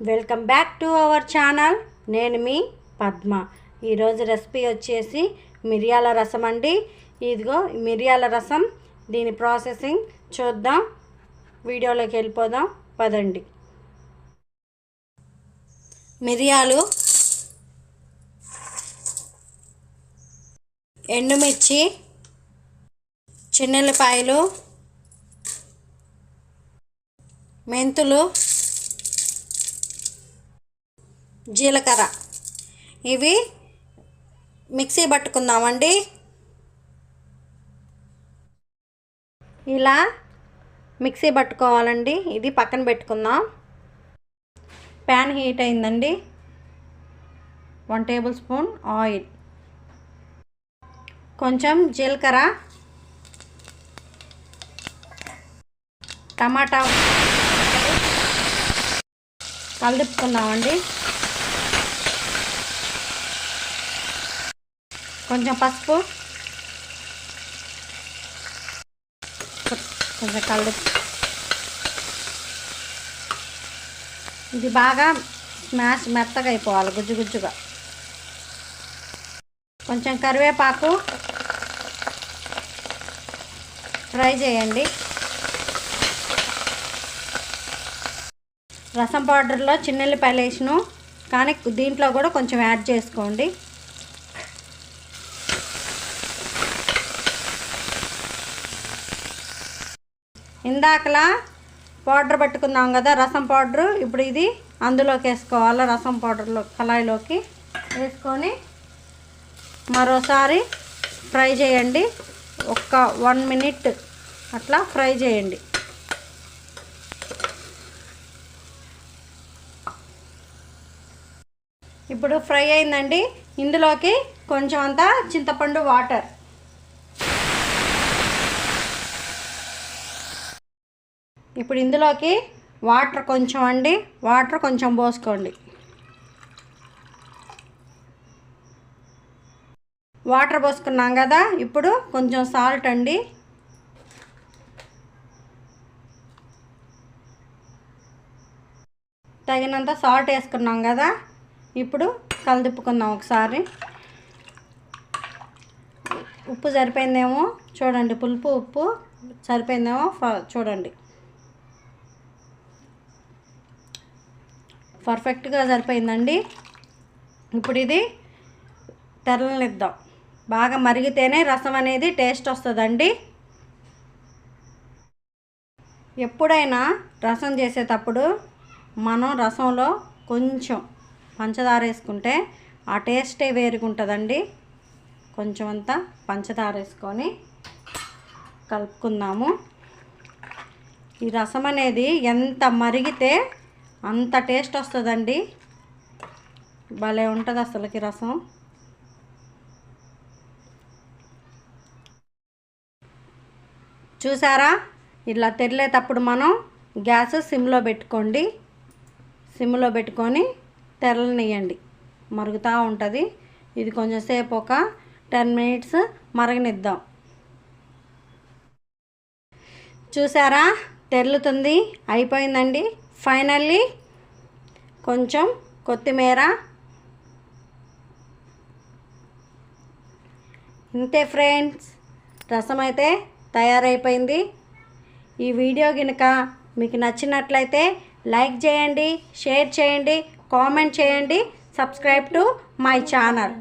Welcome back to our channel. నేను మీ పద్మ. ఈరోజు రెసిపీ వచ్చేసి మిరియాల రసం అండి. ఇదిగో మిరియాల రసం. దీని ప్రాసెసింగ్ చూద్దాం. వీడియోలోకి వెళ్ళిపోదాం. పదండి. మిరియాలు ఎండుమిర్చి చిన్నెల్లిపాయలు మెంతులు జీలకర్ర. ఇవి మిక్సీ పట్టుకుందామండి. ఇలా మిక్సీ పట్టుకోవాలండి. ఇది పక్కన పెట్టుకుందాం. ప్యాన్ హీట్ అయిందండి. One table spoon oil. కొంచెం జీలకర్ర. టమాటా. కలుపుకుందామండి. కొంచెం పసుపు కొంచెం కళ్ళు ఇది బాగా స్మాష్ మెత్తగా అయిపోవాలి గుజ్జు గుజ్జుగా కొంచెం కరివేపాకు ఫ్రై చేయండి. రసం పౌడర్లో చిన్నెల్లిపాయలు వేసిను కానీ దీంట్లో కూడా కొంచెం యాడ్ చేసుకోండి. ఇందాకలా పౌడర్ పెట్టుకున్నాం కదా రసం పౌడరు. ఇప్పుడు ఇది అందులోకి వేసుకోవాలి రసం పౌడర్లో కళాయిలోకి వేసుకొని మరోసారి ఫ్రై చేయండి. ఒక్క వన్ మినిట్ అట్లా ఫ్రై చేయండి. ఇప్పుడు ఫ్రై అయిందండి. ఇందులోకి కొంచెం అంతా చింతపండు వాటర్ ఇప్పుడు ఇందులోకి వాటర్ కొంచెం అండి వాటర్ కొంచెం పోసుకోండి. వాటర్ పోసుకున్నాం కదా ఇప్పుడు కొంచెం సాల్ట్ అండి. తగినంత సాల్ట్ వేసుకున్నాం కదా ఇప్పుడు కలదిప్పుకుందాం ఒకసారి. ఉప్పు సరిపోయిందేమో చూడండి పులుపు ఉప్పు సరిపోయిందేమో చూడండి. పర్ఫెక్ట్గా సరిపోయిందండి. ఇప్పుడు ఇది తెరలనిద్దాం. బాగా మరిగితేనే రసం అనేది టేస్ట్ వస్తుందండి. ఎప్పుడైనా రసం చేసేటప్పుడు మనం రసంలో కొంచెం పంచదార వేసుకుంటే ఆ టేస్టే వేరుగుంటుందండి. కొంచెం అంతా పంచదార వేసుకొని కలుపుకుందాము. ఈ రసం అనేది ఎంత మరిగితే అంత టేస్ట్ వస్తుందండి. భలే ఉంటుంది అసలుకి రసం. చూసారా? ఇలా తెరలేటప్పుడు మనం గ్యాస్ సిమ్లో పెట్టుకోండి. సిమ్లో పెట్టుకొని తెరలనియండి మరుగుతూ ఉంటుంది. ఇది కొంచెం సేపు ఒక టెన్ మినిట్స్ మరగనిద్దాం. చూసారా? తెరులుతుంది. అయిపోయిందండి. ఫైనల్లీ కొంచెం కొత్తిమీర. ఇంతే ఫ్రెండ్స్ రసం అయితే తయారైపోయింది. ఈ వీడియో కనుక మీకు నచ్చినట్లయితే లైక్ చేయండి షేర్ చేయండి కామెంట్ చేయండి సబ్స్క్రైబ్ టు మై ఛానల్.